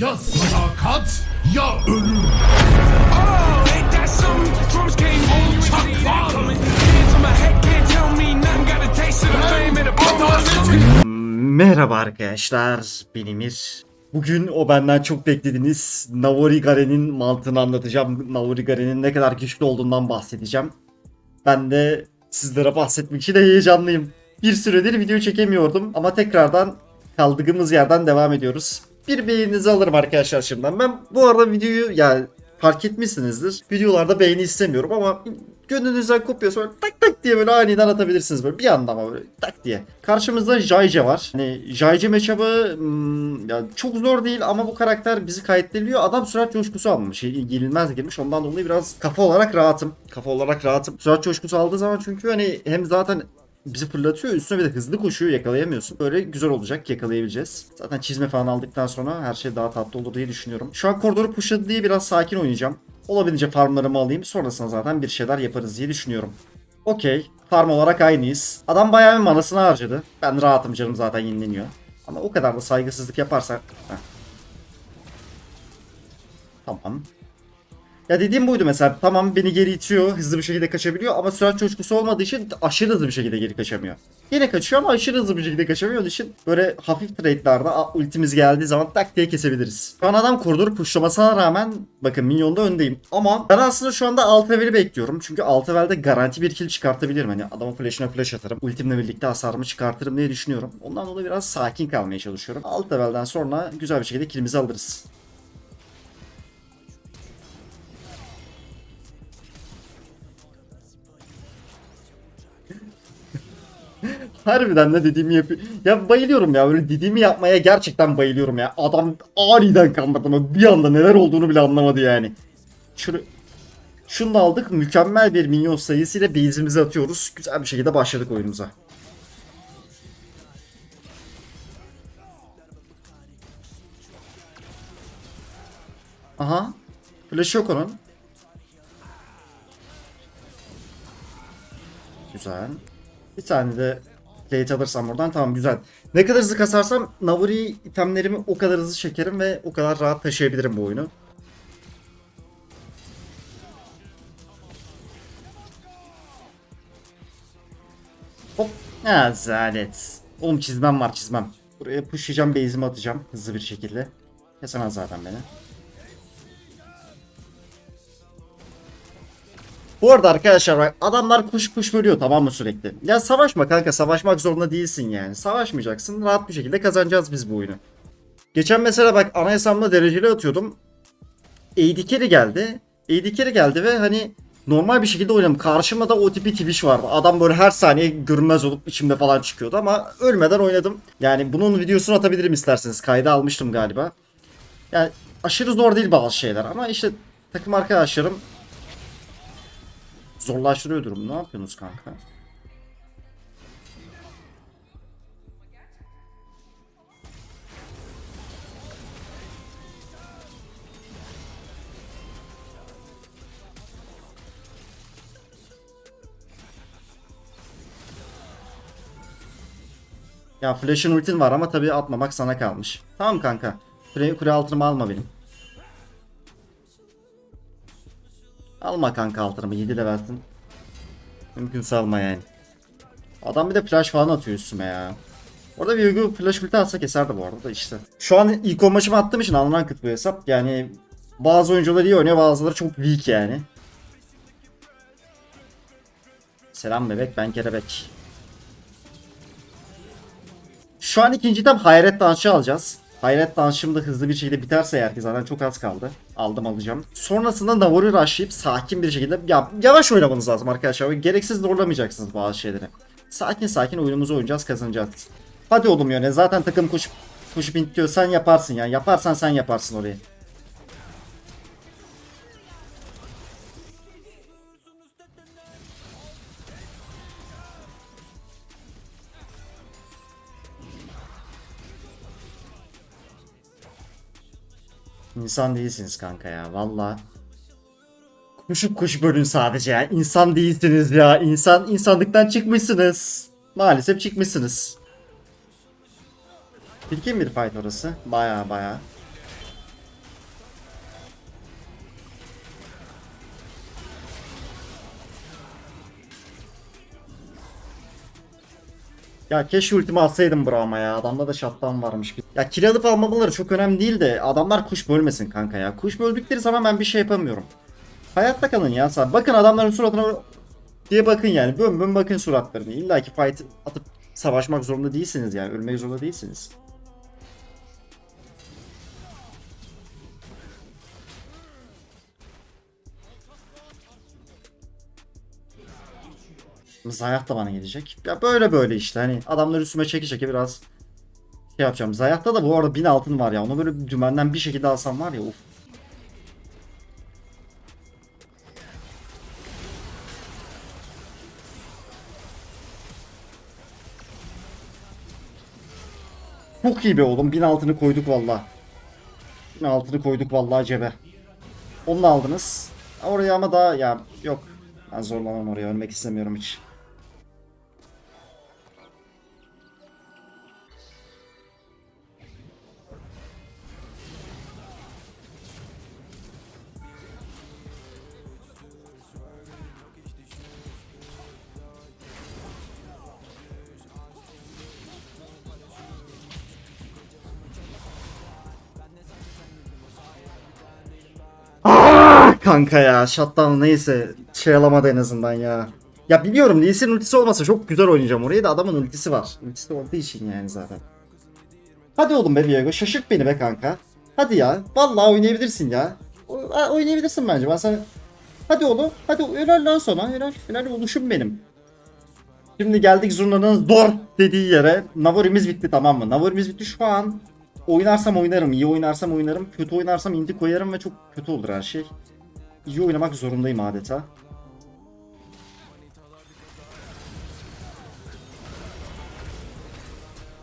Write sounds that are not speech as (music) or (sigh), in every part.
Ya sadakat ya ölüm. Merhaba arkadaşlar, ben Emir. Bugün o benden çok beklediğiniz Naori Garen'in mantığını anlatacağım. Naori Garen'in ne kadar güçlü olduğundan bahsedeceğim. Ben de sizlere bahsetmek için de heyecanlıyım. Bir süredir video çekemiyordum ama tekrardan kaldığımız yerden devam ediyoruz. Bir beğeninizi alırım arkadaşlar şimdiden. Ben bu arada videoyu yani fark etmişsinizdir. Videolarda beğeni istemiyorum ama gönlünüzden kopuyorsa böyle tak tak diye böyle aniden atabilirsiniz böyle bir anda ama böyle tak diye. Karşımızda Jayce var. Hani Jayce matchup'ı hmm, ya çok zor değil ama bu karakter bizi kayıtlıyor. Adam sürat coşkusu almış. Yenilmez girmiş. Ondan dolayı biraz kafa olarak rahatım. Kafa olarak rahatım. Sürat coşkusu aldığı zaman çünkü hani hem zaten bizi fırlatıyor üstüne bir de hızlı koşuyor yakalayamıyorsun. Böyle güzel olacak yakalayabileceğiz. Zaten çizme falan aldıktan sonra her şey daha tatlı olur diye düşünüyorum. Şu an koridoru pushladı diye biraz sakin oynayacağım. Olabildiğince farmlarımı alayım sonrasında zaten bir şeyler yaparız diye düşünüyorum. Okey. Farm olarak aynıyız. Adam bayağı bir manasını harcadı. Ben rahatım canım zaten yenileniyor. Ama o kadar da saygısızlık yaparsak... Tamam. Ya dediğim buydu mesela. Tamam beni geri itiyor. Hızlı bir şekilde kaçabiliyor ama sürat coşkusu olmadığı için aşırı hızlı bir şekilde geri kaçamıyor. Yine kaçıyor ama aşırı hızlı bir şekilde kaçamıyor. Onun için böyle hafif trade'larda ultimiz geldiği zaman tak diye kesebiliriz. Şu an adam koridoru pushlamasına rağmen bakın minyonda öndeyim. Ama ben aslında şu anda alt level'i bekliyorum. Çünkü alt levelde garanti bir kill çıkartabilirim. Hani adamın flash'ına flash atarım. Ultimle birlikte hasarımı çıkartırım diye düşünüyorum. Ondan dolayı biraz sakin kalmaya çalışıyorum. Alt level'den sonra güzel bir şekilde killimizi alırız. Harbiden de dediğimi yapıyor. Ya bayılıyorum ya böyle dediğimi yapmaya gerçekten bayılıyorum ya. Adam aniden kanmadı ama bir anda neler olduğunu bile anlamadı yani. Şunu şunu da aldık. Mükemmel bir minyon sayısıyla base'imizi atıyoruz. Güzel bir şekilde başladık oyunumuza. Aha. Flash yok onun. Güzel. Bir tane de plate alırsam buradan tamam güzel. Ne kadar hızlı kasarsam Navuri itemlerimi o kadar hızlı çekerim ve o kadar rahat taşıyabilirim bu oyunu. Hop. Ha zalet. Oğlum çizmem var çizmem. Buraya pushlayacağım base'imi atacağım hızlı bir şekilde. Kesemez zaten beni. Bu arada arkadaşlar bak adamlar kuş kuş bölüyor tamam mı sürekli? Ya savaşma kanka savaşmak zorunda değilsin yani. Savaşmayacaksın rahat bir şekilde kazanacağız biz bu oyunu. Geçen mesela bak ana hesabımda dereceli atıyordum. Carry geldi. Carry geldi ve hani normal bir şekilde oynadım. Karşımda da o tipi Twitch vardı. Adam böyle her saniye görünmez olup içimde falan çıkıyordu ama ölmeden oynadım. Yani bunun videosunu atabilirim isterseniz. Kayda almıştım galiba. Yani aşırı zor değil bazı şeyler ama işte takım arkadaşlarım zorlaştırıyor durumu. Ne yapıyorsunuz kanka? Ya flash'ın ultin var ama tabii atmamak sana kalmış. Tamam kanka. Kule, kule altımı alma benim. Alma kanka altınımı 7 levelsin. Mümkünse alma yani. Adam bir de flash falan atıyor üstüme ya. Orada bir Yugo flash ulti atsa keserdi bu arada da işte. Şu an ilk o maçımı attığım için alınan kıt bu hesap. Yani bazı oyuncular iyi oynuyor bazıları çok weak yani. Selam bebek ben kelebek. Şu an ikinci item hayret dansı alacağız. Hayret dansım da hızlı bir şekilde biterse eğer ki zaten çok az kaldı. Aldım alacağım. Sonrasında Navori rushlayıp sakin bir şekilde ya yavaş oynamanız lazım arkadaşlar. Gereksiz zorlamayacaksınız bazı şeyleri. Sakin sakin oyunumuzu oynayacağız kazanacağız. Hadi oğlum yöne zaten takım koşup koşup intliyor sen yaparsın ya. Yaparsan sen yaparsın orayı. İnsan değilsiniz kanka ya valla. Kuşup kuş bölün sadece ya. İnsan değilsiniz ya. İnsan insanlıktan çıkmışsınız. Maalesef çıkmışsınız. Bilgin bir fight orası. Baya baya. Ya keşke ultimi atsaydım bro ama ya. Adamda da şattan varmış. bir. Ya kill alıp almamaları çok önemli değil de adamlar kuş bölmesin kanka ya. Kuş böldükleri zaman ben bir şey yapamıyorum. Hayatta kalın ya. Sa- Bakın adamların suratına diye bakın yani. Bön bön bakın suratlarını. İlla ki fight atıp savaşmak zorunda değilsiniz yani. Ölmek zorunda değilsiniz. Zayah da bana gelecek. Ya böyle böyle işte hani adamlar üstüme çeke çeke biraz şey yapacağım. Zayah'ta da bu arada 1000 altın var ya. Onu böyle dümenden bir şekilde alsam var ya uf. Çok iyi be oğlum. 1000 altını koyduk valla. 1000 altını koyduk vallahi cebe. Onu aldınız. Oraya ama daha ya yok. Ben zorlamam oraya. Ölmek istemiyorum hiç. Kanka ya shutdown neyse şey alamadı en azından ya. Ya biliyorum Lee Sin'in ultisi olmasa çok güzel oynayacağım orayı da adamın ultisi var. Ultisi olduğu için yani zaten. Hadi oğlum be Viego şaşırt beni be kanka. Hadi ya vallahi oynayabilirsin ya. O- Oynayabilirsin bence ben sana... Hadi oğlum hadi helal lan sana helal helal oluşum benim. Şimdi geldik Zurna'nın zor dediği yere. Navorimiz bitti tamam mı? Navorimiz bitti şu an. Oynarsam oynarım, iyi oynarsam oynarım, kötü oynarsam indi koyarım ve çok kötü olur her şey. İyi oynamak zorundayım adeta.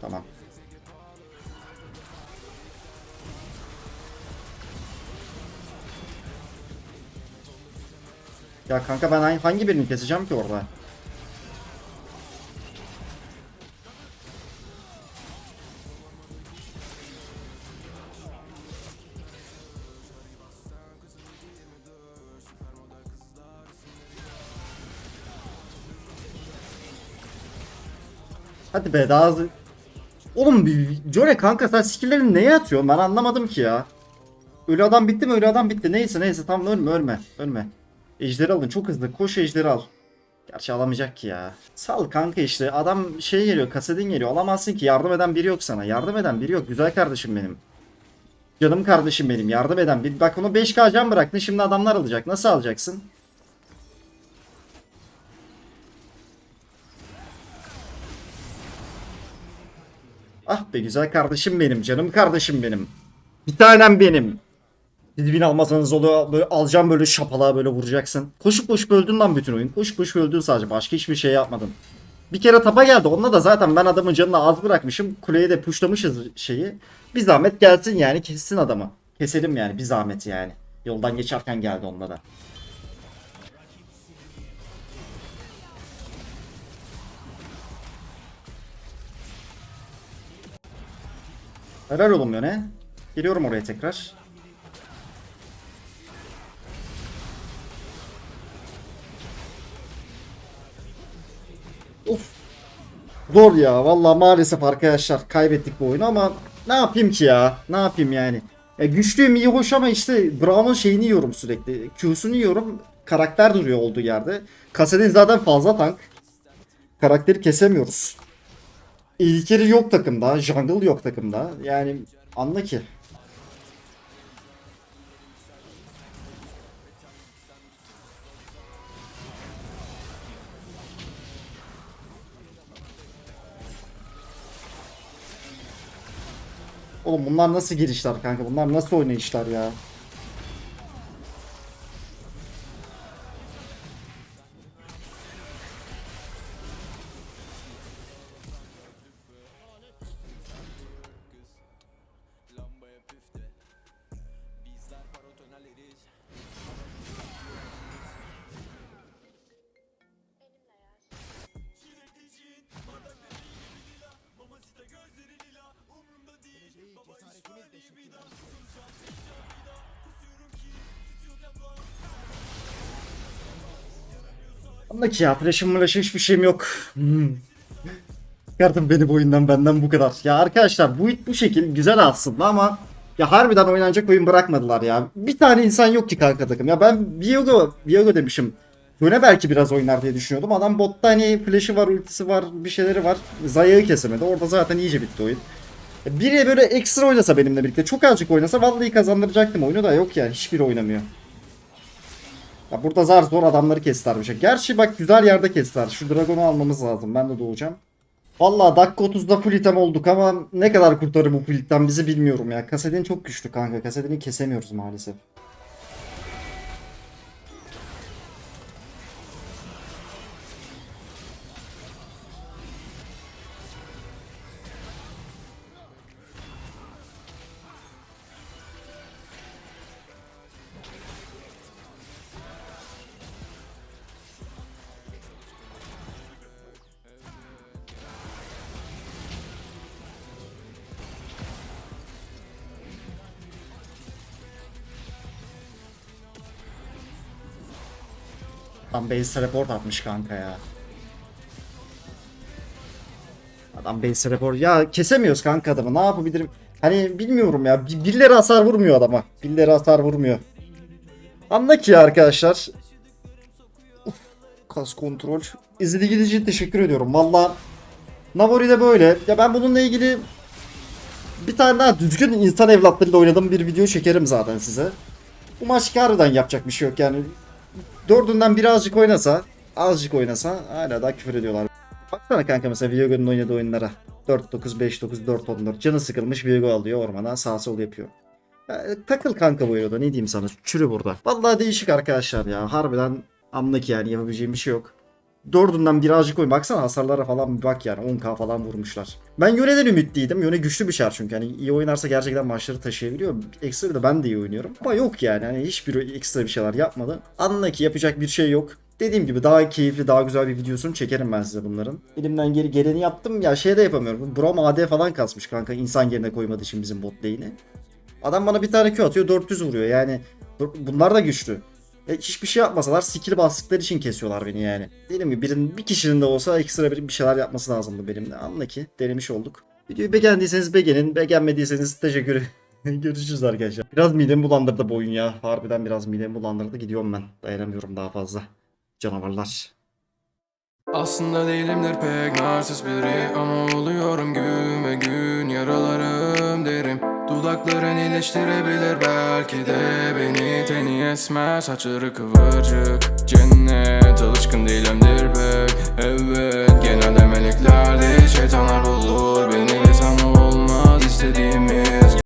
Tamam. Ya kanka ben hangi- birini keseceğim ki orada? Hadi be daha hızlı. Oğlum Jore kanka sen skill'lerini neye atıyorsun? Ben anlamadım ki ya. Ölü adam bitti mi? Ölü adam bitti. Neyse neyse tamam ölme ölme. Ölme. Ejderi alın çok hızlı. Koş ejderi al. Gerçi alamayacak ki ya. Sal kanka işte. Adam şey geliyor. Kasedin geliyor. Alamazsın ki. Yardım eden biri yok sana. Yardım eden biri yok. Güzel kardeşim benim. Canım kardeşim benim. Yardım eden bir. Bak onu 5k can bıraktın. Şimdi adamlar alacak. Nasıl alacaksın? Ah be güzel kardeşim benim. Canım kardeşim benim. Bir tanem benim. Siz win almasanız oluyor. Böyle alacağım böyle şapalığa böyle vuracaksın. Koşup koşup öldün lan bütün oyun. Koşup koşup öldün sadece. Başka hiçbir şey yapmadın. Bir kere tapa geldi. Onunla da zaten ben adamın canını az bırakmışım. Kuleye de puşlamışız şeyi. Bir zahmet gelsin yani kessin adamı. Keselim yani bir zahmet yani. Yoldan geçerken geldi onunla da. Helal oğlum yöne. Geliyorum oraya tekrar. Of. Zor ya. Vallahi maalesef arkadaşlar kaybettik bu oyunu ama ne yapayım ki ya? Ne yapayım yani? Ya güçlüyüm iyi hoş ama işte Brown'un şeyini yiyorum sürekli. Q'sunu yiyorum. Karakter duruyor olduğu yerde. Kasedin zaten fazla tank. Karakteri kesemiyoruz. İlkeri yok takımda. Jungle yok takımda. Yani anla ki. Oğlum bunlar nasıl girişler kanka? Bunlar nasıl oynayışlar ya? Anla ki ya flash'ım flash'ım hiçbir şeyim yok. Hmm. Çıkartın beni bu oyundan benden bu kadar. Ya arkadaşlar bu bu şekil güzel aslında ama ya harbiden oynanacak oyun bırakmadılar ya. Bir tane insan yok ki kanka takım. Ya ben Viego, Viego demişim. Yöne belki biraz oynar diye düşünüyordum. Adam botta hani flash'ı var, ultisi var, bir şeyleri var. Zayağı kesemedi. Orada zaten iyice bitti oyun. Biri böyle ekstra oynasa benimle birlikte çok azıcık oynasa vallahi kazandıracaktım oyunu da yok yani hiçbiri oynamıyor. Ya burada zar zor adamları kestiler Gerçi bak güzel yerde kestiler. Şu dragonu almamız lazım. Ben de doğacağım. Vallahi dakika 30'da full item olduk ama ne kadar kurtarır bu full bizi bilmiyorum ya. Kasedin çok güçlü kanka. Kasedini kesemiyoruz maalesef. Adam base report atmış kanka ya. Adam base report. Ya kesemiyoruz kanka adamı. Ne yapabilirim? Hani bilmiyorum ya. Bir- Birileri hasar vurmuyor adama. Birileri hasar vurmuyor. Anla ki arkadaşlar. Uf, kas kontrol. İzlediğiniz için teşekkür ediyorum. Valla Navori de böyle. Ya ben bununla ilgili bir tane daha düzgün insan evlatlarıyla oynadığım bir video çekerim zaten size. Bu maç harbiden yapacak bir şey yok yani. Dördünden birazcık oynasa, azıcık oynasa hala daha küfür ediyorlar. Baksana kanka mesela Viego'nun oynadığı oyunlara. 4-9, 5-9, 4-14. Canı sıkılmış Viego alıyor ormana sağ sol yapıyor. Ya, e, takıl kanka bu oyunda ne diyeyim sana çürü burada. Vallahi değişik arkadaşlar ya harbiden anlık yani yapabileceğim bir şey yok. Dördünden birazcık oyun. Baksana hasarlara falan bir bak yani 10k falan vurmuşlar. Ben Yone'den ümitliydim. Yone güçlü bir şar çünkü. Hani iyi oynarsa gerçekten maçları taşıyabiliyor. Ekstra bir de ben de iyi oynuyorum. Ama yok yani. Hani hiçbir ekstra bir şeyler yapmadı. Anla ki yapacak bir şey yok. Dediğim gibi daha keyifli, daha güzel bir videosunu çekerim ben size bunların. Elimden geri geleni yaptım. Ya şey de yapamıyorum. Brom AD falan kasmış kanka. insan yerine koymadığı için bizim bot lane'i. Adam bana bir tane Q atıyor 400 vuruyor yani. Bunlar da güçlü. E, hiçbir şey yapmasalar skill bastıkları için kesiyorlar beni yani. Diyelim ki birinin bir kişinin de olsa ekstra bir, bir şeyler yapması lazımdı benimle. Anla ki denemiş olduk. Videoyu beğendiyseniz beğenin, beğenmediyseniz teşekkür (laughs) Görüşürüz arkadaşlar. Biraz midemi bulandırdı bu oyun ya. Harbiden biraz midemi bulandırdı. Gidiyorum ben. Dayanamıyorum daha fazla. Canavarlar. Aslında değilimdir pek narsist biri Ama oluyorum gün ve gün yaralarım derim Dudakların iyileştirebilir belki de beni Teni esmer saçları kıvırcık Cennet. Alışkın değilimdir pek Evet genelde meleklerde şeytanlar bulur Beni lisanı olmaz. İstediğimiz